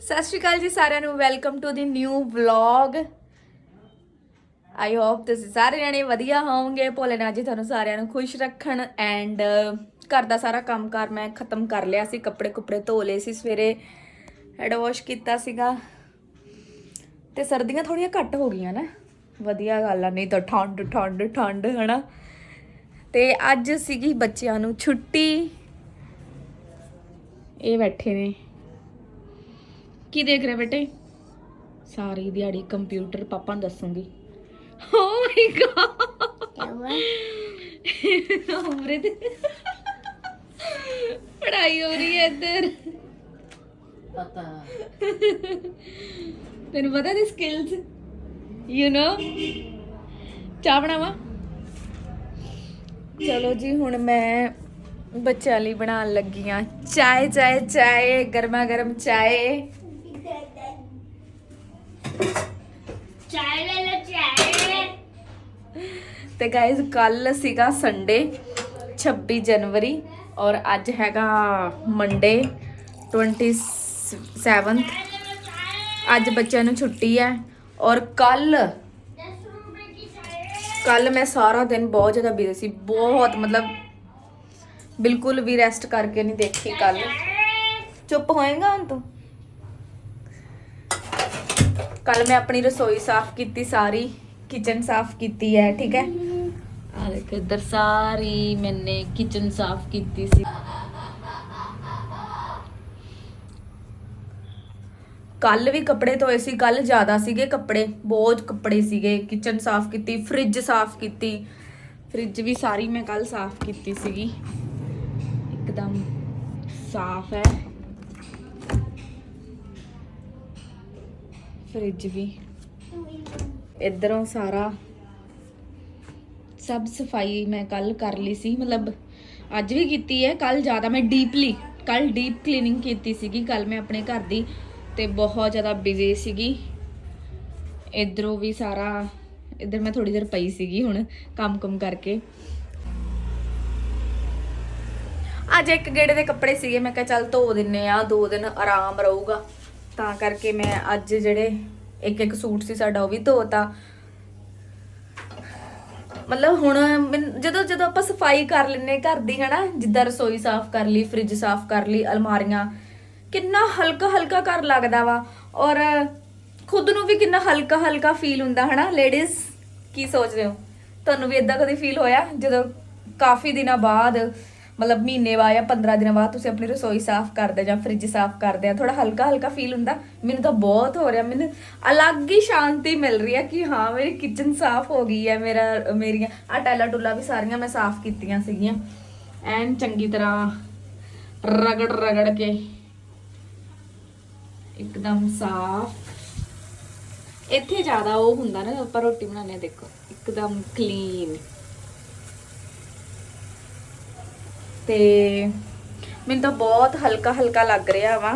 ਸਤਿ ਸ਼੍ਰੀ ਅਕਾਲ ਜੀ ਸਾਰਿਆਂ ਨੂੰ welcome to the new vlog I hope ਤੁਸੀਂ ਸਾਰੇ ਜਣੇ ਵਧੀਆ ਹੋਵੋਗੇ। ਭੋਲੇਨਾਥ ਜੀ ਤੁਹਾਨੂੰ ਸਾਰਿਆਂ ਨੂੰ ਖੁਸ਼ ਰੱਖਣ ਐਂਡ ਘਰ ਦਾ ਸਾਰਾ ਕੰਮਕਾਰ ਮੈਂ ਖਤਮ ਕਰ ਲਿਆ ਸੀ। ਕੱਪੜੇ ਕੁਪੜੇ ਧੋ ਲਏ ਸੀ, ਸਵੇਰੇ ਹੈਡ ਵਾਸ਼ ਕੀਤਾ ਸੀਗਾ। ਤੇ ਸਰਦੀਆਂ ਥੋੜੀਆਂ ਘੱਟ ਹੋ ਗਈਆਂ ਨਾ। ਵਧੀਆ ਗੱਲ ਆ, ਨਹੀਂ ਤਾਂ ਠੰਡ ਠੰਡ ਠੰਡ, ਹਨਾ। ਤੇ ਅੱਜ ਸੀਗੀ ਬੱਚਿਆਂ ਨੂੰ ਛੁੱਟੀ। ਇਹ ਬੈਠੇ ਨੇ। ਕੀ ਦੇਖ ਰਹੇ ਬੇਟੇ? ਸਾਰੀ ਦਿਹਾੜੀ ਕੰਪਿਊਟਰ ਪਾਪਾ ਨੂੰ ਦੱਸੂਗੀ। ਓ ਮਾਈ ਗॉड ਪੜਾਈ ਹੋ ਰਹੀ ਹੈ ਇੱਧਰ। ਪਤਾ। ਤੈਨੂੰ ਪਤਾ ਦੀ ਸਕਿੱਲਸ ਯੂ نو ਚਾਹ ਬਣਾਵਾ? ਚਲੋ ਜੀ ਹੁਣ ਮੈਂ ਬੱਚਿਆਂ ਲਈ ਬਣਾਉਣ ਲੱਗੀ ਆ ਚਾਏ ਚਾਏ ਚਾਏ ਗਰਮਾ ਗਰਮ ਚਾਏ। ਚਾय ਲੈ ਲੈ ਚਾय ਤੇ ਗਾਇਜ਼ ਕੱਲ ਸੀਗਾ ਸੰਡੇ 26 ਜਨਵਰੀ ਔਰ ਅੱਜ ਹੈਗਾ ਮੰਡੇ 27th ਅੱਜ ਬੱਚਿਆਂ ਨੂੰ ਛੁੱਟੀ ਹੈ ਔਰ ਕੱਲ ਕੱਲ ਮੈਂ ਸਾਰਾ ਦਿਨ ਬਹੁਤ ਜ਼ਿਆਦਾ ਬਿਜ਼ੀ ਸੀ ਬਹੁਤ ਮਤਲਬ ਬਿਲਕੁਲ ਵੀ ਰੈਸਟ ਕਰਕੇ ਨਹੀਂ ਦੇਖੀ ਕੱਲ ਚੁੱਪ ਹੋਏਗਾ ਹੁਣ ਤੂੰ ਕੱਲ ਮੈਂ ਆਪਣੀ ਰਸੋਈ ਸਾਫ਼ ਕੀਤੀ ਸਾਰੀ ਕਿਚਨ ਸਾਫ਼ ਕੀਤੀ ਹੈ ਠੀਕ ਹੈ? ਆ ਦੇਖ ਇੱਧਰ ਸਾਰੀ ਮੈਨੇ ਕਿਚਨ ਸਾਫ਼ ਕੀਤੀ ਸੀ। ਕੱਲ ਵੀ ਕੱਪੜੇ ਧੋਏ ਸੀ ਕੱਲ ਜ਼ਿਆਦਾ ਸੀਗੇ ਕੱਪੜੇ ਬਹੁਤ ਕੱਪੜੇ ਸੀਗੇ। ਕਿਚਨ ਸਾਫ਼ ਕੀਤੀ ਫ੍ਰਿਜ ਸਾਫ਼ ਕੀਤੀ ਫ੍ਰਿਜ ਵੀ ਸਾਰੀ ਮੈਂ ਕੱਲ ਸਾਫ਼ ਕੀਤੀ ਸੀਗੀ। ਇੱਕਦਮ ਸਾਫ਼ ਹੈ। ਫ੍ਰਿਜ ਵੀ। ਇਧਰੋਂ ਸਾਰਾ ਸਭ ਸਫ਼ਾਈ ਮੈਂ ਕੱਲ ਕਰ ਲਈ ਸੀ। ਮਤਲਬ ਅੱਜ ਵੀ ਕੀਤੀ ਹੈ ਕੱਲ ਜ਼ਿਆਦਾ ਮੈਂ ਡੀਪਲੀ ਕੱਲ ਡੀਪ ਕਲੀਨਿੰਗ ਕੀਤੀ ਸੀਗੀ ਕੱਲ ਮੈਂ ਆਪਣੇ ਘਰ ਦੀ ਤੇ ਬਹੁਤ ਜ਼ਿਆਦਾ ਬਿਜ਼ੀ ਸੀਗੀ। ਇਧਰੋਂ ਵੀ ਸਾਰਾ, ਇਧਰ ਮੈਂ ਥੋੜੀ ਦੇਰ ਪਈ ਸੀਗੀ ਹੁਣ ਕੰਮ-ਕੰਮ ਕਰਕੇ। ਅੱਜ ਇੱਕ ਗੇੜੇ ਦੇ ਕੱਪੜੇ ਸੀਗੇ, ਮੈਂ ਕਿਹਾ ਚੱਲ ਧੋ ਦਿੰਨੇ ਆ, ਦੋ ਦਿਨ ਆਰਾਮ ਰਹੂਗਾ। ਤਾਂ ਕਰਕੇ ਮੈਂ ਅੱਜ ਜਿਹੜੇ ਇੱਕ ਇੱਕ ਸੂਟ ਸੀ ਸਾਡਾ ਉਹ ਵੀ ਧੋਤਾ। ਮਤਲਬ ਹੁਣ ਜਦੋਂ ਜਦੋਂ ਆਪਾਂ ਸਫ਼ਾਈ ਕਰ ਲੈਨੇ ਘਰ ਦੀ, ਹਨਾ, ਜਿੱਦਾਂ ਰਸੋਈ ਸਾਫ਼ ਕਰ ਲਈ, ਫ੍ਰਿਜ ਸਾਫ਼ ਕਰ ਲਈ, ਅਲਮਾਰੀਆਂ, ਕਿੰਨਾ ਹਲਕਾ ਹਲਕਾ ਘਰ ਲੱਗਦਾ ਵਾ। ਔਰ ਖੁਦ ਨੂੰ ਵੀ ਕਿੰਨਾ ਹਲਕਾ ਹਲਕਾ ਫੀਲ ਹੁੰਦਾ, ਹਨਾ? ਲੇਡੀਜ਼ ਕੀ ਸੋਚਦੇ ਹੋ? ਤੁਹਾਨੂੰ ਵੀ ਇਦਾਂ ਕਦੇ ਫੀਲ ਹੋਇਆ ਜਦੋਂ ਕਾਫੀ ਦਿਨਾਂ ਬਾਅਦ ਮਤਲਬ ਮਹੀਨੇ ਬਾਅਦ ਜਾਂ 15 ਦਿਨਾਂ ਬਾਅਦ ਤੁਸੀਂ ਆਪਣੀ ਰਸੋਈ ਸਾਫ਼ ਕਰਦੇ ਜਾਂ ਫ੍ਰਿਜ ਸਾਫ਼ ਕਰਦੇ ਆ ਥੋੜਾ ਹਲਕਾ ਹਲਕਾ ਫੀਲ ਹੁੰਦਾ। ਮੈਨੂੰ ਤਾਂ ਬਹੁਤ ਹੋ ਰਿਹਾ, ਮੈਨੂੰ ਅਲੱਗ ਹੀ ਸ਼ਾਂਤੀ ਮਿਲ ਰਹੀ ਹੈ ਕਿ ਹਾਂ, ਮੇਰੀ ਕਿਚਨ ਸਾਫ਼ ਹੋ ਗਈ ਹੈ, ਮੇਰਾ, ਮੇਰੀਆਂ ਆ ਟੈਲਾ ਟੁੱਲਾ ਵੀ ਸਾਰੀਆਂ ਮੈਂ ਸਾਫ਼ ਕੀਤੀਆਂ ਸੀਗੀਆਂ। ਐਨ ਚੰਗੀ ਤਰ੍ਹਾਂ ਰਗੜ ਰਗੜ ਕੇ ਇੱਕਦਮ ਸਾਫ਼। ਇੱਥੇ ਜ਼ਿਆਦਾ ਉਹ ਹੁੰਦਾ ਨਾ, ਆਪਾਂ ਰੋਟੀ ਬਣਾਉਂਦੇ ਹਾਂ, ਦੇਖੋ, ਇੱਕਦਮ ਕਲੀਨ ਤੇ ਮੈਨੂੰ ਤਾਂ ਬਹੁਤ ਹਲਕਾ ਹਲਕਾ ਲੱਗ ਰਿਹਾ ਵਾ।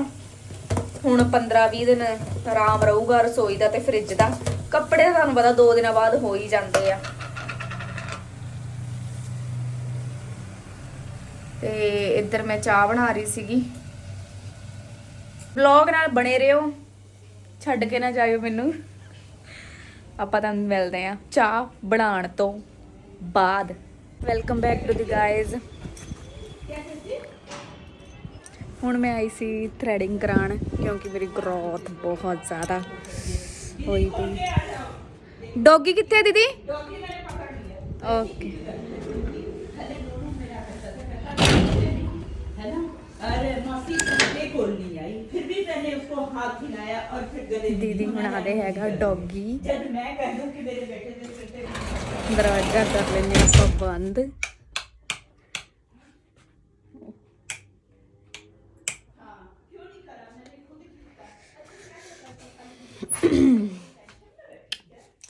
ਹੁਣ 15-20 ਦਿਨ ਆਰਾਮ ਰਹੂਗਾ ਰਸੋਈ ਦਾ ਤੇ ਫ੍ਰਿਜ ਦਾ। ਕੱਪੜੇ ਤੁਹਾਨੂੰ ਪਤਾ 2 ਦਿਨਾਂ ਬਾਅਦ ਹੋ ਹੀ ਜਾਂਦੇ ਆ। ਤੇ ਇੱਧਰ ਮੈਂ ਚਾਹ ਬਣਾ ਰਹੀ ਸੀਗੀ। ਵਲੌਗ ਨਾਲ ਬਣੇ ਰਹੋ। ਛੱਡ ਕੇ ਨਾ ਜਾਇਓ ਮੈਨੂੰ। ਆਪਾਂ ਤੁਹਾਨੂੰ ਮਿਲਦੇ ਆ ਚਾਹ ਬਣਾਉਣ ਤੋਂ ਬਾਅਦ। Welcome back to the guys ਹੁਣ ਮੈਂ ਆਈ ਸੀ ਥ੍ਰੈਡਿੰਗ ਕਰਾਉਣ ਕਿਉਂਕਿ ਮੇਰੀ ਗਰੋਥ ਬਹੁਤ ਜ਼ਿਆਦਾ ਹੋਈ ਪਈ ਡੌਗੀ ਕਿੱਥੇ ਹੈ ਦੀਦੀ ਓਕੇ है ना अरे माफी ये खोल नहीं आई फिर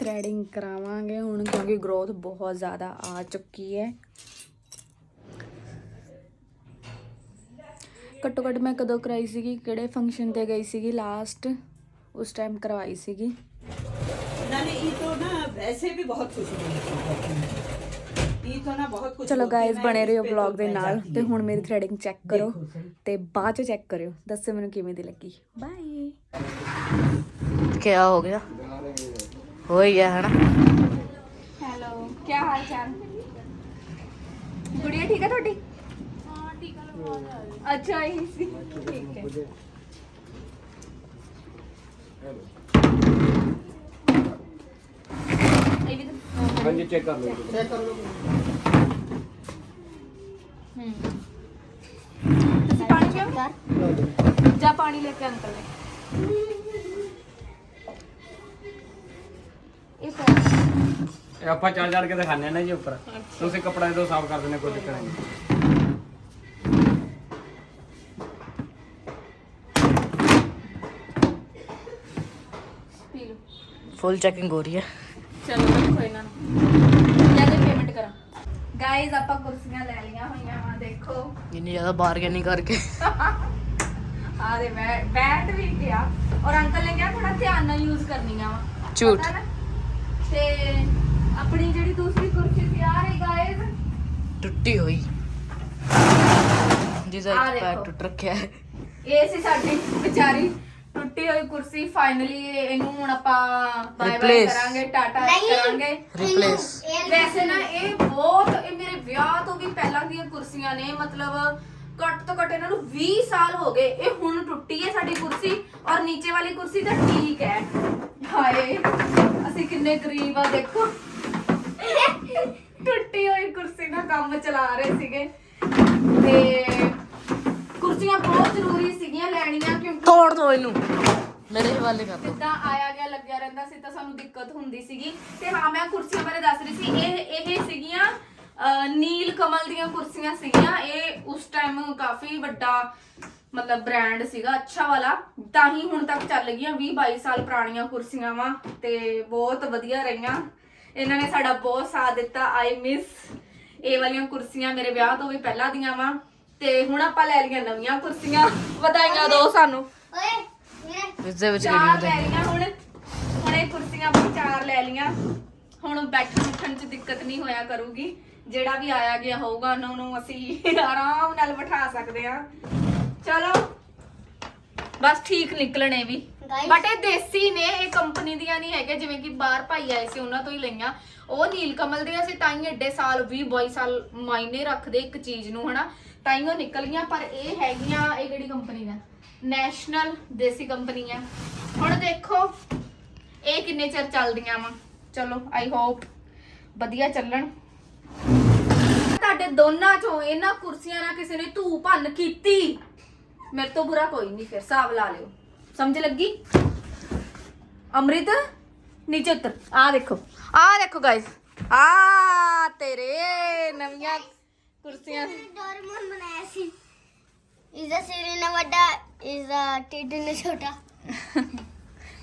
ਥ੍ਰੈਡਿੰਗ ਕਰਾਵਾਂਗੇ ਹੁਣ ਕਿਉਂਕਿ ਗਰੋਥ ਬਹੁਤ ਜ਼ਿਆਦਾ ਆ ਚੁੱਕੀ ਹੈ। ਘੱਟੋ ਘੱਟ ਮੈਂ ਕਦੋਂ ਕਰਾਈ ਸੀਗੀ ਕਿਹੜੇ ਫੰਕਸ਼ਨ ਤੇ ਗਈ ਸੀਗੀ ਲਾਸਟ ਉਸ ਟਾਈਮ ਕਰਵਾਈ ਸੀਗੀ। ਨਾ ਇਹ ਤਾਂ ਨਾ ਵੈਸੇ ਵੀ ਬਹੁਤ ਖੁਸ਼ੀ ਮਿਲਦੀ ਹੈ ਚਲੋ ਗਾਇਸ ਬਣੇ ਰਹੋ ਵਲੌਗ ਦੇ ਨਾਲ ਤੇ ਹੁਣ ਮੇਰੀ ਥ੍ਰੈਡਿੰਗ ਚੈੱਕ ਕਰੋ ਤੇ ਬਾਅਦ ਚ ਚੈੱਕ ਕਰਿਓ। ਦੱਸੋ ਮੈਨੂੰ ਕਿਵੇਂ ਦੀ ਲੱਗੀ। ਬਾਏ ਕੀ ਹੋ ਗਿਆ? ਹੋ ਹੀ ਗਿਆ ਹਨਾ ਹੈਲੋ ਕੀ ਹਾਲ ਚਾਲ ਗੁੜੀਆ ਠੀਕ ਹੈ ਤੁਹਾਡੀ ਹਾਂ ਠੀਕ ਹੈ ਅੱਛਾ ਇਹ ਸੀ ਠੀਕ ਹੈ ਇਹ ਵੀ ਤਾਂ- ਹਾਂਜੀ ਚੈੱਕ ਕਰ ਲਓ ਹਮ। ਤੁਸੀਂ ਪਾਣੀ ਪੀਓ ਜਾ ਪਾਣੀ ਇਹ ਆਪਾਂ ਚੜ ਚੜ ਕੇ ਦਿਖਾਣੇ ਨਾ ਜੀ ਉੱਪਰ। ਤੁਸੀਂ ਕੱਪੜਾ ਇਹਦੋਂ ਸਾਫ਼ ਕਰ ਦਿੰਦੇ ਕੋਈ ਚੱਕਰ ਨਹੀਂ। ਫੁੱਲ ਚੈਕਿੰਗ ਹੋ ਰਹੀ ਹੈ। ਚਲੋ ਇਹਨਾਂ ਨੂੰ। ਜਾਂ ਤੇ ਪੇਮੈਂਟ ਕਰਾਂ। ਗਾਇਜ਼ ਆਪਾਂ ਕੁਰਸੀਆਂ ਲੈ ਲਈਆਂ ਹੋਈਆਂ ਵਾ ਦੇਖੋ। ਇੰਨੀ ਜ਼ਿਆਦਾ ਬਾਰਗੇਨਿੰਗ ਕਰਕੇ। ਆ ਦੇ ਬੈਠ ਵੀ ਗਿਆ। ਔਰ ਅੰਕਲ ਨੇ ਕਿਹਾ ਥੋੜਾ ਧਿਆਨ ਨਾਲ ਯੂਜ਼ ਕਰਨੀਆਂ ਵਾ। ਝੂਠ। ਤੇ ਆਪਣੀ ਜਿਹੜੀ ਦੂਸਰੀ ਕੁਰਸੀ ਸੀ ਆ ਰਹੀ ਗਾਇਜ਼ ਟੁੱਟੀ ਹੋਈ। ਜਿਹਦਾ ਆਹ ਇੱਕ ਪੈਰ ਦੇਖੋ। ਟੁੱਟ ਰੱਖਿਆ ਹੈ। ਇਹ ਸੀ ਸਾਡੀ ਵਿਚਾਰੀ। ਟੁੱਟੀ ਹੋਈ ਕੁਰਸੀ। ਫਾਈਨਲੀ ਇਹਨੂੰ ਹੁਣ ਆਪਾਂ ਬਾਏ ਬਾਏ Replace. ਕਰਾਂਗੇ ਟਾਟਾ ਕਰਾਂਗੇ। ਰਿਪਲੇਸ ਵੈਸੇ ਨਾ ਇਹ ਬਹੁਤ ਇਹ ਮੇਰੇ ਵਿਆਹ ਤੋਂ ਵੀ ਪਹਿਲਾਂ ਦੀਆਂ ਕੁਰਸੀਆਂ ਨੇ। ਮਤਲਬ ਘੱਟ ਤੋਂ ਘੱਟ ਇਹਨਾਂ ਨੂੰ 20 ਸਾਲ ਹੋ ਗਏ। ਇਹ ਹੁਣ ਟੁੱਟੀ ਹੈ ਸਾਡੀ ਕੁਰਸੀ ਔਰ ਨੀਚੇ ਵਾਲੀ ਕੁਰਸੀ ਤਾਂ ਠੀਕ ਹੈ। ਹਾਏ ਅਸੀਂ ਕਿੰਨੇ ਗਰੀਬ ਆ ਦੇਖੋ। ਟੁੱਟੀ ਹੋਈ ਕੁਰਸੀ ਨਾਲ ਕੰਮ ਚਲਾ ਰਹੇ ਸੀਗੇ। ਤੇ ਕੁਰਸੀਆਂ ਬਹੁਤ ਜ਼ਰੂਰੀ ਸੀਗੀਆਂ ਲੈਣੀਆਂ ਕਿਉਂਕਿ ਤੋੜ ਦੋ ਇਹਨੂੰ। ਮੇਰੇ ਹਵਾਲੇ ਕਰ ਦੋ। ਜਿੱਦਾਂ ਆਇਆ ਗਿਆ ਲੱਗਿਆ ਰਹਿੰਦਾ ਸੀ ਤਾਂ ਸਾਨੂੰ ਦਿੱਕਤ ਹੁੰਦੀ ਸੀਗੀ। ਤੇ ਹਾਂ ਮੈਂ ਕੁਰਸੀਆਂ ਬਾਰੇ ਦੱਸ ਰਹੀ ਸੀ ਇਹ ਇਹ ਸੀਗੀਆਂ ਅਹ, ਨੀਲ ਕਮਲ ਦੀਆਂ ਕੁਰਸੀਆਂ ਸੀਗੀਆਂ। ਇਹ ਉਸ ਟਾਈਮ ਕਾਫੀ ਵੱਡਾ ਮਤਲਬ ਬ੍ਰਾਂਡ ਸੀਗਾ ਅੱਛਾ ਵਾਲਾ। ਤਾਂ ਹੀ ਹੁਣ ਤੱਕ ਚੱਲ ਗਈਆਂ 20 22 ਸਾਲ ਪੁਰਾਣੀਆਂ ਕੁਰਸੀਆਂ ਵਾ ਤੇ ਬਹੁਤ ਵਧੀਆ ਰਹੀਆਂ। ਇਹਨਾਂ ਨੇ ਸਾਡਾ ਬਹੁਤ ਸਾਥ ਦਿੱਤਾ ਆਈ ਮਿਸ ਇਹ ਵਾਲੀਆਂ ਕੁਰਸੀਆਂ ਮੇਰੇ ਵਿਆਹ ਤੋਂ ਵੀ ਪਹਿਲਾਂ ਦੀਆਂ ਵਾ। ਤੇ ਹੁਣ ਆਪਾਂ ਲੈ ਲਈਆਂ ਨਵੀਆਂ ਕੁਰਸੀਆਂ। ਵਧਾਈਆਂ ਦਿਓ ਸਾਨੂੰ। ਇਸ ਦੇ ਵਿੱਚ ਚਾਰ ਕਿਹੜੀ ਲੈ ਲਈਆਂ ਹੁਣ। ਹੁਣ ਇਹ ਕੁਰਸੀਆਂ ਵੀ ਚਾਰ ਲੈ ਲਈਆਂ। ਹੁਣ ਬੈਠਣ ਉੱਠਣ 'ਚ ਦਿੱਕਤ ਨਹੀਂ ਹੋਇਆ ਕਰੂਗੀ। ਜਿਹੜਾ ਵੀ ਆਇਆ ਗਿਆ ਹੋਊਗਾ ਉਹਨਾਂ ਨੂੰ ਅਸੀਂ ਆਰਾਮ ਨਾਲ ਬਿਠਾ ਸਕਦੇ ਆ ਚਲੋ ਬਸ ਠੀਕ ਨਿਕਲਣੇ ਵੀ। ਬਟ ਇਹ ਦੇਸੀ ਨੇ, ਇਹ ਕੰਪਨੀ ਦੀਆਂ ਨਹੀਂ ਹੈਗੇ, ਜਿਵੇਂ ਕਿ ਬਾਹਰ ਭਾਈ ਆਏ ਸੀ, ਉਹਨਾਂ ਤੋਂ ਹੀ ਲਈਆਂ। ਉਹ ਨੀਲ ਕਮਲ ਦੀਆਂ ਸੀ ਤਾਂ ਹੀ ਏਡੇ ਸਾਲ 20 22 ਸਾਲ ਮਾਇਨੇ ਰੱਖਦੇ ਇੱਕ ਚੀਜ਼ ਨੂੰ, ਹਨਾ? ਤਾਂ ਹੀ ਉਹ ਨਿਕਲ ਗਈਆਂ, ਪਰ ਇਹ ਹੈਗੀਆਂ, ਇਹ ਕਿਹੜੀ ਕੰਪਨੀ ਦਾ ਨੈਸ਼ਨਲ ਦੇਸੀ ਕੰਪਨੀ ਆ। ਹੁਣ ਦੇਖੋ, ਇਹ ਕਿੰਨੇ ਚਿਰ ਚੱਲਦੀਆਂ ਵਾ? ਚਲੋ ਆਈ ਹੋਪ ਵਧੀਆ ਚੱਲਣ। ਤੁਹਾਡੇ ਦੋਨਾਂ ਚੋਂ ਇਹਨਾਂ ਕੁਰਸੀਆਂ ਨਾਲ ਕਿਸੇ ਨੇ ਧੂ ਭੰਨ ਕੀਤੀ? ਮੇਰੇ ਤੋਂ ਬੁਰਾ ਕੋਈ ਨਹੀਂ, ਫਿਰ ਹਿਸਾਬ ਲਾ ਲਿਓ। ਸਮਝ ਲੱਗੀ ਅੰਮ੍ਰਿਤ ਨੀਚੇ ਉਤਰ ਆ ਦੇਖੋ ਆ ਦੇਖੋ ਗਾਇਸ ਆ ਤੇਰੇ ਨਵੀਆਂ ਕੁਰਸੀਆਂ ਡੋਰੇਮੋਨ ਬਣਾਇਆ ਸੀ ਇਸਦਾ ਸਿਰ ਇੰਨਾ ਵੱਡਾ ਇਸਦਾ ਢਿੱਡ ਇੰਨਾ ਛੋਟਾ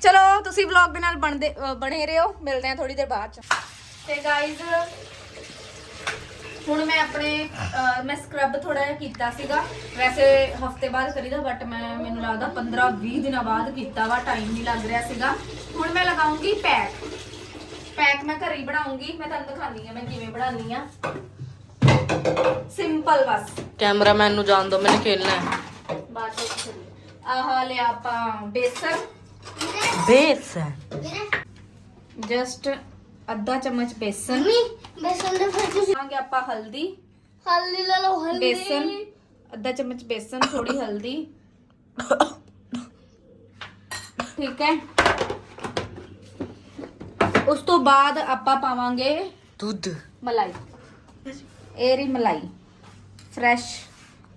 ਚਲੋ ਤੁਸੀਂ ਵਲੌਗ ਦੇ ਨਾਲ ਬਣਦੇ ਅਹ ਬਣੇ ਰਹੋ ਮਿਲਦੇ ਆ ਥੋੜੀ ਦੇਰ ਬਾਅਦ ਚ ਤੇ ਗਾਇਜ਼ ਹੁਣ ਮੈਂ ਆਪਣੇ ਅਹ, ਮੈਂ ਸਕਰਬ ਥੋੜਾ ਜਿਹਾ ਕੀਤਾ ਸੀਗਾ। ਵੈਸੇ ਹਫ਼ਤੇ ਬਾਅਦ ਕਰੀਦਾ ਬਟ ਮੈਂ ਮੈਨੂੰ ਲੱਗਦਾ 15 20 ਦਿਨਾਂ ਬਾਅਦ ਕੀਤਾ ਵਾ ਟਾਈਮ ਨਹੀਂ ਲੱਗ ਰਿਹਾ ਸੀਗਾ। ਹੁਣ ਮੈਂ ਲਗਾਉਂਗੀ ਪੈਕ ਪੈਕ ਮੈਂ ਘਰੇ ਹੀ ਬਣਾਉਂਗੀ। ਮੈਂ ਤੁਹਾਨੂੰ ਦਿਖਾਉਂਦੀ ਆ ਮੈਂ ਕਿਵੇਂ ਬਣਾਉਂਦੀ ਆ ਸਿੰਪਲ ਬਸ। ਕੈਮਰਾਮੈਨ ਨੂੰ ਜਾਣ ਦੋ ਮੈंने ਖੇਲਣਾ ਹੈ। ਬਾਅਦ ਵਿੱਚ ਆਹ ਲਿਆ ਆਪਾਂ ਬੇਸਨ। ਬੇਸ ਜਸਟ ਅੱਧਾ ਚਮਚ ਬੇਸਨ ਮੰਮੀ ਬੇਸਨ ਦੇ ਫਿਰ ਤੁਸੀਂ ਲਾਂਗੇ ਆਪਾਂ ਹਲਦੀ ਹਲਦੀ ਲੈ ਲਓ ਹਲਦੀ ਬੇਸਨ ਅੱਧਾ ਚਮਚ ਬੇਸਨ ਥੋੜੀ ਹਲਦੀ ਠੀਕ ਹੈ ਉਸ ਤੋਂ ਬਾਅਦ ਆਪਾਂ ਪਾਵਾਂਗੇ ਦੁੱਧ ਮਲਾਈ ਇਹ ਰਹੀ ਮਲਾਈ ਫਰੈਸ਼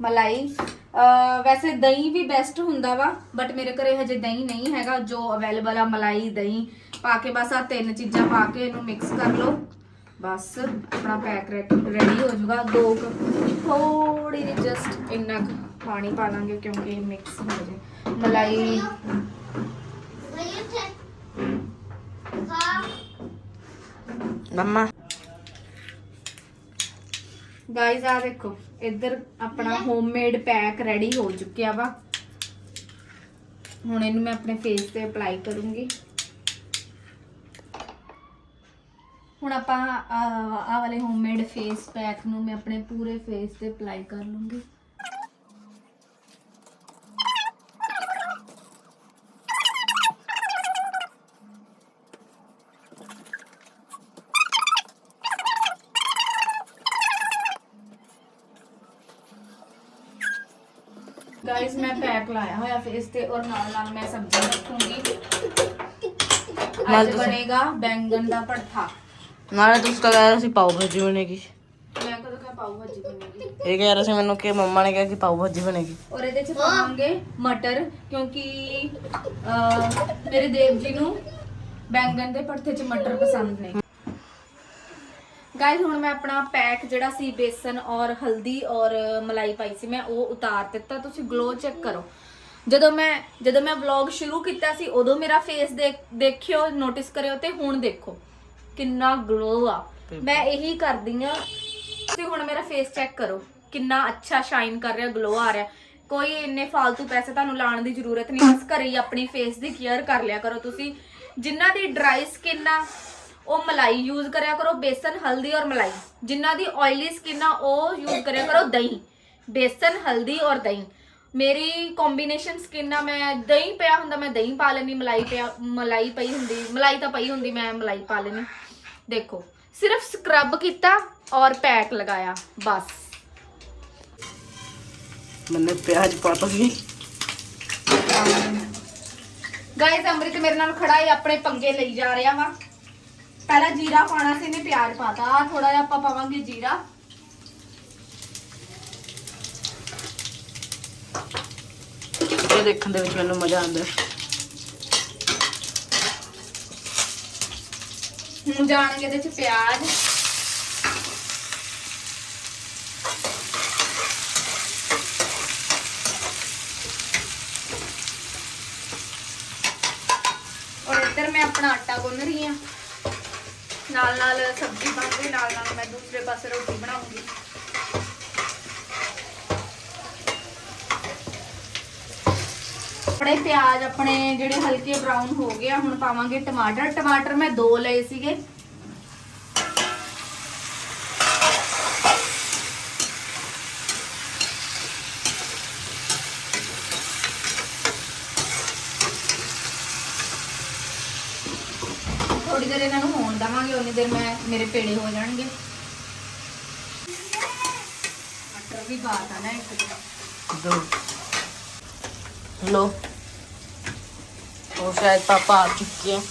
ਮਲਾਈ ਅਹ ਵੈਸੇ ਦਹੀਂ ਵੀ ਬੈਸਟ ਹੁੰਦਾ ਵਾ ਬਟ ਮੇਰੇ ਘਰੇ ਹਜੇ ਦਹੀਂ ਨਹੀਂ ਹੈਗਾ ਜੋ ਅਵੇਲੇਬਲ ਆ ਮਲਾਈ ਦਹੀਂ ਪਾ ਕੇ ਬਸ ਆ ਤਿੰਨ ਚੀਜ਼ਾਂ ਪਾ ਕੇ ਇਹਨੂੰ ਮਿਕਸ ਕਰ ਲਓ। ਬਸ ਆਪਣਾ ਪੈਕ ਰੈਡੀ ਹੋ ਜਾਊਗਾ। ਦੋ ਥੋੜੀ ਜਿਹੀ ਜਸਟ ਇੰਨਾ ਪਾਣੀ ਪਾ ਲਾਂਗੇ ਕਿਉਂਕਿ ਮਿਕਸ ਹੋ ਜਾਏ। ਮਲਾਈ ਮੰਮਾ। ਗਾਇਜ਼ ਆ ਦੇਖੋ ਇੱਧਰ ਆਪਣਾ ਹੋਮਮੇਡ ਪੈਕ ਰੈਡੀ ਹੋ ਚੁੱਕਿਆ ਵਾ। ਹੁਣ ਇਹਨੂੰ ਮੈਂ ਆਪਣੇ ਫੇਸ ਤੇ ਅਪਲਾਈ ਕਰੂੰਗੀ। ਹੁਣ ਆਪਾਂ ਆਹ ਵਾਲੇ ਹੋਮਮੇਡ ਫੇਸ ਪੈਕ ਨੂੰ ਮੈਂ ਆਪਣੇ ਪੂਰੇ ਫੇਸ ਤੇ ਅਪਲਾਈ ਕਰ ਲੂੰਗੀ। ਗਾਇਸ ਮੈਂ ਪੈਕ ਲਾਇਆ ਹੋਇਆ ਫੇਸ ਤੇ ਔਰ ਨਾਲ ਨਾਲ ਮੈਂ ਸਬਜ਼ੀ ਰੱਖੂੰਗੀ। ਨਾਲ ਅੱਜ ਬਣੇਗਾ ਬੈਂਗਣ ਦਾ ਭੜਥਾ। ਨਾਲੇ ਤੁਸੀਂ ਤਾਂ ਕਹਿ ਰਹੇ ਸੀ ਪਾਉ ਭਾਜੀ ਬਣੇਗੀ। ਮੈਂ ਕਦੋਂ ਕਾ ਪਾਉ ਭਾਜੀ ਬਣੇਗੀ? ਇਹ ਕਹਿ ਰਹੇ ਸੀ ਮੈਨੂੰ ਕਿ ਮੰਮਾ ਨੇ ਕਿਹਾ ਕਿ ਪਾਉ ਭਾਜੀ ਬਣੇਗੀ। ਔਰ ਇਹਦੇ ਚ ਪਾਵਾਂਗੇ ਮਟਰ ਕਿਉਂਕਿ ਅਹ, ਮੇਰੇ ਦੇਵ ਜੀ ਨੂੰ ਬੈਂਗਣ ਦੇ ਭੜਥੇ ਚ ਮਟਰ ਪਸੰਦ ਨੇ। ਗਾਇਸ ਹੁਣ ਮੈਂ ਆਪਣਾ ਪੈਕ ਜਿਹੜਾ ਸੀ ਬੇਸਨ ਔਰ ਹਲਦੀ ਔਰ ਮਲਾਈ ਪਾਈ ਸੀ ਮੈਂ ਉਹ ਉਤਾਰ ਦਿੱਤਾ। ਤੁਸੀਂ ਗਲੋ ਚੈੱਕ ਕਰੋ। ਜਦੋਂ ਮੈਂ ਜਦੋਂ ਮੈਂ ਵਲੌਗ ਸ਼ੁਰੂ ਕੀਤਾ ਸੀ ਉਦੋਂ ਮੇਰਾ ਫੇਸ ਦੇਖ ਦੇਖਿਓ ਨੋਟਿਸ ਕਰਿਓ ਤੇ ਹੁਣ ਦੇਖੋ। ਕਿੰਨਾ ਗਲੋ ਆ। ਮੈਂ ਇਹੀ ਕਰਦੀ ਆ। ਤੁਸੀਂ ਹੁਣ ਮੇਰਾ ਫੇਸ ਚੈੱਕ ਕਰੋ। ਕਿੰਨਾ ਅੱਛਾ ਸ਼ਾਈਨ ਕਰ ਰਿਹਾ ਗਲੋ ਆ ਰਿਹਾ। ਕੋਈ ਇੰਨੇ ਫालतू ਪੈਸੇ ਤੁਹਾਨੂੰ ਲਾਉਣ ਦੀ ਜ਼ਰੂਰਤ ਨਹੀਂ। ਬਸ ਘਰੇ ਹੀ ਆਪਣੀ ਫੇਸ ਦੀ ਕੇਅਰ ਕਰ ਲਿਆ ਕਰੋ ਤੁਸੀਂ। ਜਿਨ੍ਹਾਂ ਦੀ ਡਰਾਈ ਸਕਿਨ ਆ ਉਹ ਮਲਾਈ ਯੂਜ਼ ਕਰਿਆ ਕਰੋ। ਬੇਸਨ ਹਲਦੀ ਔਰ ਮਲਾਈ। ਜਿਨ੍ਹਾਂ ਦੀ ਆਇਲੀ ਸਕਿਨ ਆ ਉਹ ਯੂਜ਼ ਕਰਿਆ ਕਰੋ ਦਹੀਂ। ਬੇਸਨ ਹਲਦੀ ਔਰ ਦਹੀਂ। ਮੇਰੀ ਕੰਬੀਨੇਸ਼ਨ ਸਕਿਨ ਆ ਮੈਂ ਦਹੀਂ ਪਿਆ ਹੁੰਦਾ ਮੈਂ ਦਹੀਂ ਪਾ ਲੈਣੀ ਮਲਾਈ ਪਿਆ ਮਲਾਈ ਪਈ ਹੁੰਦੀ ਮਲਾਈ ਤਾਂ ਪਈ ਹੁੰਦੀ ਮੈਂ ਮਲਾਈ ਪਾ ਲੈਣੀ ਦੇਖੋ ਸਿਰਫ ਸਕਰਬ ਕੀਤਾ ਔਰ ਪੈਕ ਲਗਾਇਆ ਬਸ। ਮੈਨੇ ਪਿਆਜ਼ ਪਾਤਾ ਸੀ ਗਾਇਸ ਅੰਮ੍ਰਿਤ ਮੇਰੇ ਨਾਲ ਖੜਾ ਹੈ ਆਪਣੇ ਪੰਗੇ ਲਈ ਜਾ ਰਿਹਾ ਵਾ। ਪਹਿਲਾਂ ਜੀਰਾ ਪਾਣਾ ਸੀ ਇਹਨੇ ਪਿਆਜ਼ ਪਾਤਾ। ਆ ਥੋੜਾ ਜਿਹਾ ਆਪਾਂ ਪਾਵਾਂਗੇ ਜੀਰਾ। ਇਹ ਦੇਖਣ ਦੇ ਵਿੱਚ ਮੈਨੂੰ ਮਜ਼ਾ ਆਉਂਦਾ। ਹੁਣ ਜਾਣਗੇ ਇਹਦੇ ਚ ਪਿਆਜ਼। ਔਰ ਇੱਧਰ ਮੈਂ ਆਪਣਾ ਆਟਾ ਗੁੰਨ ਰਹੀ ਹਾਂ। ਨਾਲ ਨਾਲ ਸਬਜ਼ੀ ਬਣ ਰਹੀ ਨਾਲ ਨਾਲ ਮੈਂ ਦੂਸਰੇ ਪਾਸੇ ਰੋਟੀ ਬਣਾਉਂਗੀ। ਆਪਣੇ ਪਿਆਜ਼, ਆਪਣੇ ਜਿਹੜੇ ਹਲਕੇ ਬਰਾਊਨ ਹੋ ਗਏ ਆ, ਹੁਣ ਪਾਵਾਂਗੇ ਟਮਾਟਰ। ਟਮਾਟਰ ਮੈਂ ਦੋ ਲਏ ਸੀਗੇ। ਥੋੜੀ ਦੇਰ ਇਹਨਾਂ ਨੂੰ ਹੋਣ ਦਵਾਂਗੇ, ਉਨੀ ਦੇਰ ਮੈਂ, ਮੇਰੇ ਪੇੜੇ ਹੋ ਜਾਣਗੇ। ਮਟਰ ਵੀ ਬਾਤ ਆ ਨਾ ਇੱਕ ਦਿਨ दो लो और शायद पापा आ चुके हैं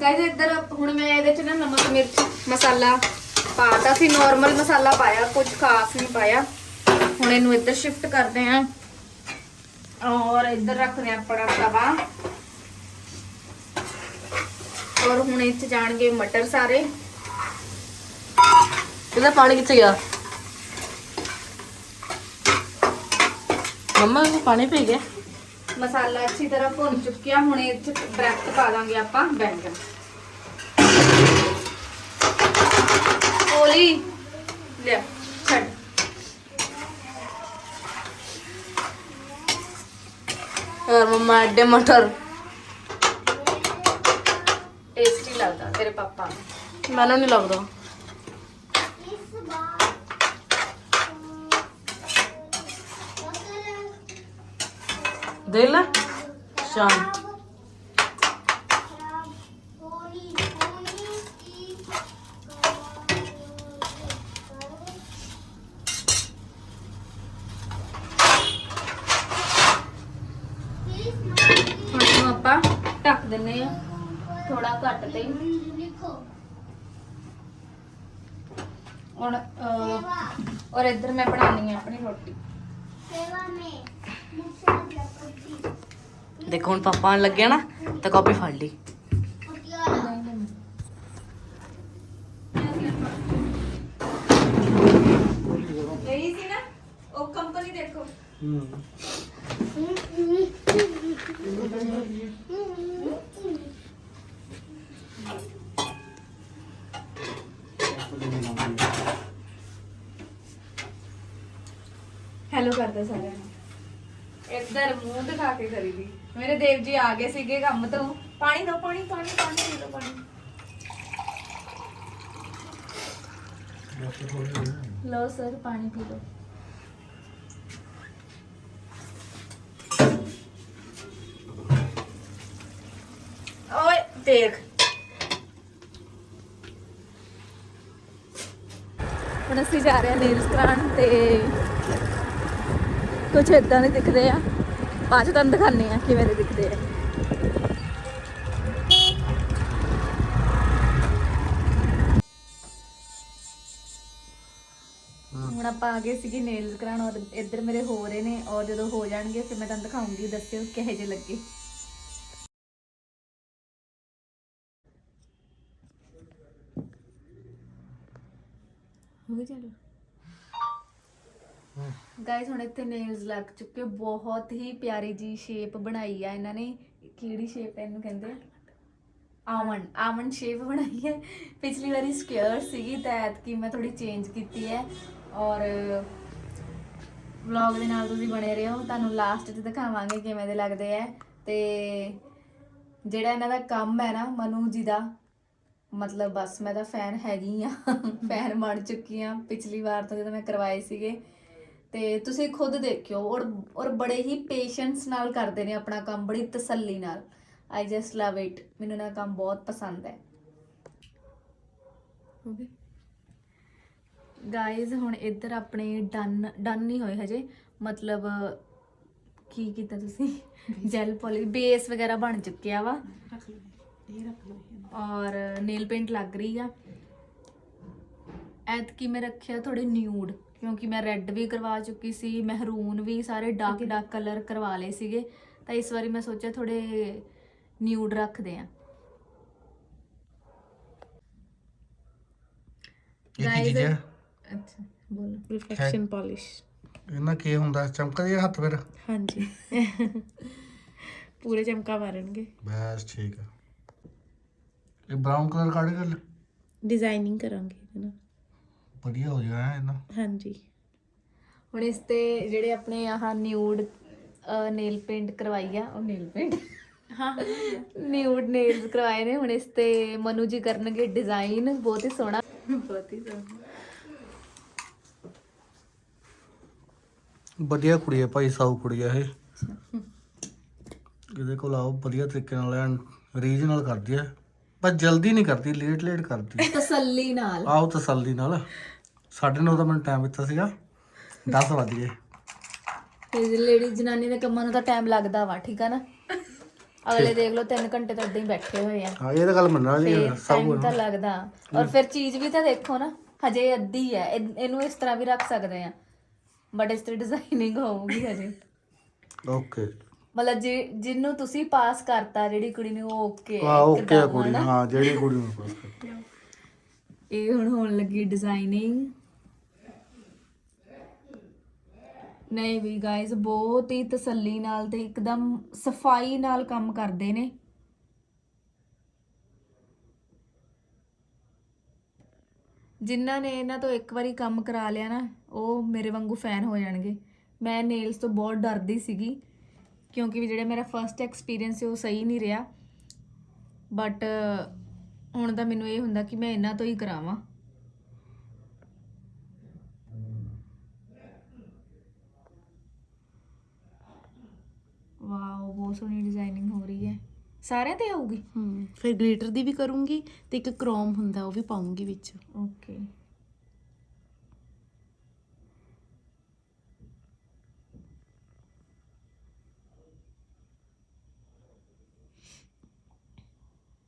ਗਾਇਜ਼ ਇੱਧਰ ਹੁਣ ਮੈਂ ਇਹਦੇ ਚ ਨਾ ਨਮਕ ਮਿਰਚ ਮਸਾਲਾ ਪਾਤਾ ਸੀ ਨਾਰਮਲ ਮਸਾਲਾ ਪਾਇਆ ਕੁਝ ਖਾਸ ਨਹੀਂ ਪਾਇਆ ਹੁਣ ਇਹਨੂੰ ਇੱਧਰ ਸ਼ਿਫਟ ਕਰਦੇ ਆਂ ਔਰ ਇੱਧਰ ਰੱਖਦੇ ਆਂ ਆਪਣਾ ਤਵਾ ਔਰ ਹੁਣ ਇਹ ਚ ਜਾਣਗੇ ਮਟਰ ਸਾਰੇ ਇਹਦਾ ਪਾਣੀ ਕਿੱਥੇ ਗਿਆ? ਮੰਮਾ ਨੂੰ ਪਾਣੀ ਪੀ ਗਿਆ? ਮਸਾਲਾ ਅੱਛੀ ਤਰ੍ਹਾਂ ਭੁੰਨ ਚੁੱਕਿਆ ਹੁਣ ਇਹ ਚ ਬ੍ਰੈਕਟ ਪਾ ਦਾਂਗੇ ਆਪਾਂ ਬੈਂਗਣ। ਕੋਲੀ ਲੈ ਛੱਡ। ਔਰ ਮੰਮਾ ਅੱਡੇ ਮਟਰ। ਟੇਸਟੀ ਲੱਗਦਾ ਤੇਰੇ ਪਾਪਾ ਮੈਨੂੰ ਨਹੀਂ ਲੱਗਦਾ। Dela? Sean. ਆਪਾਂ ਢੱਕ ਦਿੰਨੇ ਆ ਥੋੜਾ ਘੱਟ ਤੇ ਔਰ ਇੱਧਰ ਮੈਂ ਬਣਾਉਣੀ ਆ ਆਪਣੀ ਰੋਟੀ ਸੇਵਾ ਮੇ ਦੇਖੋ ਹੁਣ ਪਾਪਾ ਆਣ ਲੱਗਿਆ ਨਾ ਤਾਂ ਕਾਪੀ ਫੜ ਲਈ। ਹੈਲੋ ਕਰਦਾ ਸਾਰਿਆਂ ਨੂੰ। ਇੱਧਰ ਮੂੰਹ ਦਿਖਾ ਕੇ ਕਰੀਦੀ। ਮੇਰੇ ਦੇਵ ਜੀ ਆ ਗਏ ਸੀਗੇ ਕੰਮ ਤੋਂ। ਪਾਣੀ ਦੋ ਪਾਣੀ ਪਾਣੀ ਪਾਣੀ ਲਓ ਪਾਣੀ। ਲਓ ਸਰ ਪਾਣੀ ਪੀ ਲਓ। ਓਏ ਦੇਖ। ਹੁਣ ਅਸੀਂ ਜਾ ਰਹੇ ਹਾਂ ਨੇਲਸ ਕਰਾਉਣ ਤੇ। ਕੁਝ ਇਦਾਂ ਦੇ ਦਿਖਦੇ ਆ। ਬਾਅਦ ਤੁਹਾਨੂੰ ਦਿਖਾਉਂਦੇ ਆ ਕਿਵੇਂ ਦੇ ਦਿਖਦੇ ਆ। ਹੁਣ ਆਪਾਂ ਆ ਗਏ ਸੀਗੇ ਨੇਲਸ ਕਰਾਉਣ ਔਰ ਇੱਧਰ ਮੇਰੇ ਹੋ ਰਹੇ ਨੇ ਔਰ ਜਦੋਂ ਹੋ ਜਾਣਗੇ ਫਿਰ ਮੈਂ ਤੁਹਾਨੂੰ ਦਿਖਾਉਂਗੀ, ਦੱਸਿਓ ਕਿਹੋ ਜਿਹੇ ਲੱਗੇ। ਹੋ ਚਲੋ ਗਾਇਸ ਹੁਣ ਇੱਥੇ ਨੇਲਸ ਲੱਗ ਚੁੱਕੇ, ਬਹੁਤ ਹੀ ਪਿਆਰੀ ਜੀ ਸ਼ੇਪ ਬਣਾਈ ਆ ਇਹਨਾਂ ਨੇ। ਕਿਹੜੀ ਸ਼ੇਪ ਇਹਨੂੰ ਕਹਿੰਦੇ ਆ? ਆਮੰਡ ਆਮੰਡ ਸ਼ੇਪ ਬਣਾਈ ਹੈ। ਪਿਛਲੀ ਵਾਰੀ ਸਕੁਅਰ ਸੀਗੀ ਤਾਂ ਐਤਕੀ ਮੈਂ ਥੋੜੀ ਚੇਂਜ ਕੀਤੀ ਹੈ। ਔਰ ਵਲੌਗ ਦੇ ਨਾਲ ਤੁਸੀਂ ਬਣੇ ਰਹੋ। ਤੁਹਾਨੂੰ ਲਾਸਟ 'ਚ ਦਿਖਾਵਾਂਗੇ ਕਿਵੇਂ ਦੇ ਲੱਗਦੇ ਆ। ਤੇ ਜਿਹੜਾ ਇਹਨਾਂ ਦਾ ਕੰਮ ਹੈ ਨਾ, ਮਨੂ ਜੀ ਦਾ, ਮਤਲਬ ਬਸ ਮੈਂ ਤਾਂ ਫੈਨ ਹੈਗੀ ਆ। ਫੈਨ ਬਣ ਚੁੱਕੀ ਆ। ਪਿਛਲੀ ਵਾਰ ਤੋਂ ਜਦੋਂ ਮੈਂ ਕਰਵਾਏ ਸੀਗੇ ਤੇ ਤੁਸੀਂ ਖੁਦ ਦੇਖਿਓ ਔਰ ਔਰ ਬੜੇ ਹੀ ਪੇਸ਼ੈਂਸ ਨਾਲ ਕਰਦੇ ਨੇ ਆਪਣਾ ਕੰਮ ਬੜੀ ਤਸੱਲੀ ਨਾਲ। ਆਈ ਜਸਟ ਲਵ ਇਟ ਮੈਨੂੰ ਨਾ ਕੰਮ ਬਹੁਤ ਪਸੰਦ ਹੈ। ਓਕੇ ਗਾਇਜ਼ ਹੁਣ ਇੱਧਰ ਆਪਣੇ ਡਨ ਡਨ ਨਹੀਂ ਹੋਏ ਹਜੇ। ਮਤਲਬ ਕੀ ਕੀਤਾ ਤੁਸੀਂ? ਜੈਲ ਪੋਲਿਸ਼ ਬੇਸ ਵਗੈਰਾ ਬਣ ਚੁੱਕਿਆ ਵਾ। ਔਰ ਨੇਲ ਪੇਂਟ ਲੱਗ ਰਹੀ ਆ। ਐਤਕੀ ਮੈਂ ਰੱਖਿਆ ਥੋੜੇ ਨਿਊਡ ਕਿਉਂਕਿ ਮੈਂ ਰੈੱਡ ਵੀ ਕਰਵਾ ਚੁੱਕੀ ਸੀ ਮਹਿਰੂਨ ਵੀ ਸਾਰੇ ਡਾਰਕ ਡਾਰਕ ਕਲਰ ਕਰਵਾ ਲਏ ਸੀਗੇ। ਤਾਂ ਇਸ ਵਾਰੀ ਮੈਂ ਸੋਚਿਆ ਥੋੜੇ ਨਿਊਡ ਰੱਖਦੇ ਆ। ਇਹ ਕੀ ਚੀਜ਼ ਹੈ ਅੱਛਾ ਬੋਲੋ। ਰਿਫਲੈਕਸ਼ਨ ਪਾਲਿਸ਼ ਇਹਨਾਂ ਕੀ ਹੁੰਦਾ? ਚਮਕਦੇ ਆ ਹੱਥ ਫਿਰ? ਹਾਂਜੀ। ਪੂਰੇ ਚਮਕਾ ਮਾਰਨਗੇ। ਬਸ ਠੀਕ ਆ। ਇਹ ਬ੍ਰਾਊਨ ਕਲਰ ਕੱਢ ਕੇ ਡਿਜ਼ਾਈਨਿੰਗ ਕਰਾਂਗੇ ਇਹਦੇ ਨਾਲ। ਵਧੀਆ ਹੋ ਜਾਣਾ ਇਹਨਾਂ। ਹਾਂਜੀ। ਹੁਣ ਇਸ ਤੇ ਜਿਹੜੇ ਆਪਣੇ ਆਹ ਨਿਊਡ ਨੇਲ ਪੇਂਟ ਕਰਵਾਈ ਆ ਉਹ ਨੇਲ ਪੇਂਟ ਹਾਂ ਨਿਊਡ ਨੇਲਸ ਕਰਵਾਏ ਨੇ ਹੁਣ ਇਸ ਤੇ ਮਨੂ ਜੀ ਕਰਨਗੇ ਡਿਜ਼ਾਈਨ ਬਹੁਤ ਹੀ ਸੋਹਣਾ। ਬਹੁਤ ਹੀ ਸੋਹਣਾ। ਵਧੀਆ ਕੁੜੀ ਹੈ ਭਾਈ ਸਾਊ ਕੁੜੀ ਹੈ ਇਹ। ਇਹਦੇ ਕੋਲ ਆਓ ਵਧੀਆ ਤਰੀਕੇ ਨਾਲ ਐਨ ਨਾਲ ਕਰਦੀ ਹੈ ਪਰ ਜਲਦੀ ਨਹੀਂ ਕਰਦੀ ਲੇਟ ਲੇਟ ਕਰਦੀ। ਤਸੱਲੀ ਨਾਲ। ਆਓ ਤਸੱਲੀ ਨਾਲ। ਸਾਢੇ ਨੌ ਦਾ ਮੈਨੂੰ ਟਾਈਮ ਦਿੱਤਾ ਸੀਗਾ। 10 ਵਜ ਗਏ। ਤੇ ਲੇਡੀ ਜਨਾਨੀ ਦੇ ਕੰਮਾਂ ਨੂੰ ਤਾਂ ਟਾਈਮ ਲੱਗਦਾ ਵਾ ਠੀਕ ਆ ਨਾ? ਅਗਲੇ ਦੇਖ ਲਓ 3 ਘੰਟੇ ਤਾਂ ਹੀ ਬੈਠੇ ਹੋਏ ਆ। ਹਾਂ ਇਹ ਤਾਂ ਗੱਲ ਮੰਨਣਾ ਜੀ ਸਭ ਟਾਈਮ ਤਾਂ ਲੱਗਦਾ। ਔਰ ਫਿਰ ਚੀਜ਼ ਵੀ ਤਾਂ ਦੇਖੋ ਨਾ ਹਜੇ ਅੱਧੀ ਹੈ ਇਹ- ਇਹਨੂੰ ਇਸ ਤਰ੍ਹਾਂ ਵੀ ਰੱਖ ਸਕਦੇ ਆ। ਬਟ ਇਸ ਤੇ ਡਿਜ਼ਾਈਨਿੰਗ ਹੋਊਗੀ ਹਜੇ। ਓਕੇ ਮਤਲਬ ਜੀ ਜਿਹਨੂੰ ਤੁਸੀਂ ਪਾਸ ਕਰਤਾ ਜਿਹੜੀ ਕੁੜੀ ਨੂੰ ਓਕੇ ਹਾਂ ਓਕੇ ਆ ਕੁੜੀ ਹਾਂ ਜਿਹੜੀ ਕੁੜੀ ਨੂੰ ਪਾਸ ਕਰਦੀ ਇਹ ਹੁਣ ਹੋਣ ਲੱਗੀ ਡਿਜ਼ਾਈਨਿੰਗ ਨਹੀਂ ਵੀ ਗਾਇਸ ਬਹੁਤ ਹੀ ਤਸੱਲੀ ਨਾਲ ਤੇ ਇੱਕਦਮ ਸਫ਼ਾਈ ਨਾਲ ਕੰਮ ਕਰਦੇ ਨੇ। ਜਿਨ੍ਹਾਂ ਨੇ ਇਹਨਾਂ ਤੋਂ ਇੱਕ ਵਾਰੀ ਕੰਮ ਕਰਾ ਲਿਆ ਨਾ, ਉਹ ਮੇਰੇ ਵਾਂਗੂ ਫੈਨ ਹੋ ਜਾਣਗੇ। ਮੈਂ ਨੇਲਸ ਤੋਂ ਬਹੁਤ ਡਰਦੀ ਸੀਗੀ, ਕਿਉਂਕਿ ਵੀ ਜਿਹੜਾ ਮੇਰਾ ਫਰਸਟ ਐਕਸਪੀਰੀਅੰਸ ਸੀ ਉਹ ਸਹੀ ਨਹੀਂ ਰਿਹਾ। ਬਟ ਹੁਣ ਤਾਂ ਮੈਨੂੰ ਇਹ ਹੁੰਦਾ ਕਿ ਮੈਂ ਇਹਨਾਂ ਤੋਂ ਹੀ ਕਰਾਵਾਂ। ਵਾਓ ਬਹੁਤ ਸੋਹਣੀ ਡਿਜ਼ਾਈਨਿੰਗ ਹੋ ਰਹੀ ਹੈ। ਸਾਰਿਆਂ ਤੇ ਆਊਗੀ? ਹੂੰ ਫਿਰ ਗਲਿਟਰ ਦੀ ਵੀ ਕਰੂੰਗੀ ਤੇ ਇੱਕ ਕ੍ਰੋਮ ਹੁੰਦਾ ਉਹ ਵੀ ਪਾਉਂਗੀ ਵਿੱਚ। ਓਕੇ।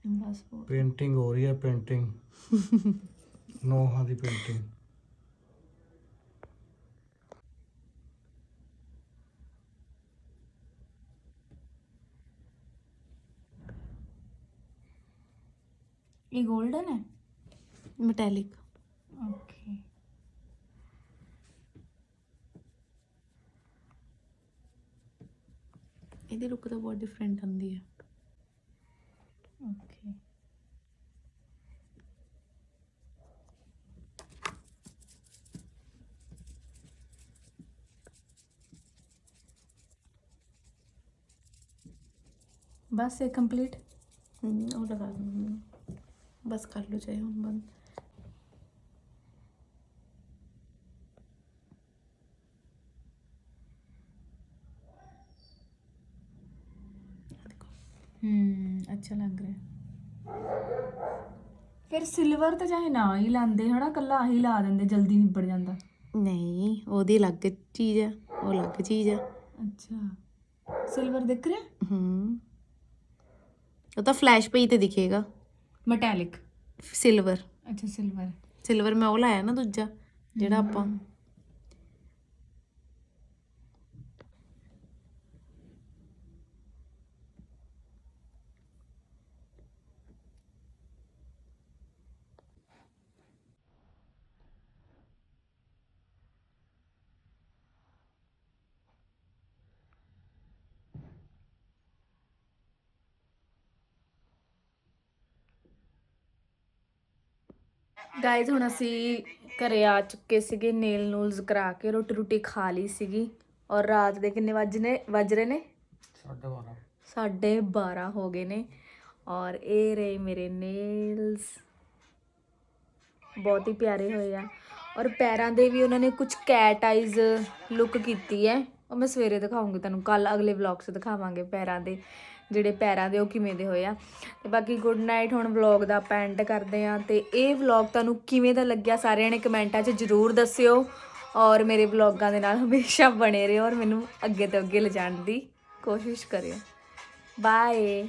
ਬਸ ਪੇਂਟਿੰਗ ਹੋ ਰਹੀ ਹੈ ਪੇਂਟਿੰਗ ਨੋਹਾਂ ਦੀ ਪੇਂਟਿੰਗ ਇਹ 골ਡਨ ਹੈ ਮੈਟੈਲਿਕ ਓਕੇ ਇਹਦੀ ਲੁੱਕ ਤਾਂ ਬਹੁਤ ਡਿਫਰੈਂਟ ਆਉਂਦੀ ਹੈ ਓਕੇ ਬਸ ਇਹ ਕੰਪਲੀਟ ਉਹ ਲਗਾ ਦੂੰਗੀ ਬਸ ਕਰ ਲਓ ਚਾਹੇ ਹੁਣ ਬੰਦ ਹੂੰ ਅੱਛਾ ਲੱਗ ਰਿਹਾ ਫਿਰ ਸਿਲਵਰ ਤਾਂ ਚਾਹੇ ਨਾ ਹੀ ਲਾਉਂਦੇ ਹਨਾ ਕੱਲਾ ਆਹੀ ਲਾ ਦਿੰਦੇ ਜਲਦੀ ਨਿਬੜ ਜਾਂਦਾ ਨਹੀਂ ਉਹਦੀ ਅਲੱਗ ਚੀਜ਼ ਆ ਉਹ ਅਲੱਗ ਚੀਜ਼ ਆ ਅੱਛਾ ਸਿਲਵਰ ਦਿਖ ਰਿਹਾ ਹੂੰ ਉਹ ਤਾਂ ਫਲੈਸ਼ ਪੇਜ ਤੇ ਦਿਖੇਗਾ ਮੈਟੈਲਿਕ ਸਿਲਵਰ ਅੱਛਾ ਸਿਲਵਰ ਸਿਲਵਰ ਮੈਂ ਉਹ ਲਾਇਆ ਨਾ ਦੂਜਾ ਜਿਹੜਾ ਆਪਾਂ ਗਾਇਜ਼ ਹੁਣ ਅਸੀਂ ਘਰੇ ਆ ਚੁੱਕੇ ਸੀਗੇ ਨੇਲ ਨੂਲਸ ਕਰਾ ਕੇ ਰੋਟੀ ਰੋਟੀ ਖਾ ਲਈ ਸੀਗੀ ਔਰ ਰਾਤ ਦੇ ਕਿੰਨੇ ਵੱਜ ਨੇ ਵੱਜ ਰਹੇ ਨੇ? ਸਾਢੇ 12 ਸਾਢੇ 12 ਹੋ ਗਏ ਨੇ ਔਰ ਇਹ ਰਹੇ ਮੇਰੇ ਨੇਲਸ ਬਹੁਤ ਹੀ ਪਿਆਰੇ ਹੋਏ ਆ ਔਰ ਪੈਰਾਂ ਦੇ ਵੀ ਉਹਨਾਂ ਨੇ ਕੁਝ ਕੈਟ ਆਈਜ਼ ਲੁੱਕ ਕੀਤੀ ਹੈ। ਉਹ ਮੈਂ ਸਵੇਰੇ ਦਿਖਾਉਂਗੀ ਤੁਹਾਨੂੰ ਕੱਲ ਅਗਲੇ ਵਲੌਗ 'ਚ ਦਿਖਾਵਾਂਗੇ ਪੈਰਾਂ ਦੇ। ਜਿਹੜੇ ਪੈਰਾਂ ਦੇ, ਉਹ ਕਿਵੇਂ ਦੇ ਹੋਏ ਆ। ਤੇ ਬਾਕੀ ਗੁੱਡ ਨਾਈਟ ਹੁਣ ਵਲੌਗ ਦਾ ਆਪਾਂ ਐਂਡ ਕਰਦੇ ਆ ਤੇ ਇਹ ਵਲੌਗ ਤੁਹਾਨੂੰ ਕਿਵੇਂ ਦਾ ਲੱਗਿਆ ਸਾਰਿਆਂ ਨੇ ਕਮੈਂਟਾਂ 'ਚ ਜਰੂਰ ਦੱਸਿਓ। ਔਰ ਮੇਰੇ ਵਲੌਗਾਂ ਦੇ ਨਾਲ ਹਮੇਸ਼ਾ ਬਣੇ ਰਹੋ ਔਰ ਮੈਨੂੰ ਅੱਗੇ ਤੋਂ ਅੱਗੇ ਲਿਜਾਣ ਦੀ ਕੋਸ਼ਿਸ਼ ਕਰਿਓ। ਬਾਏ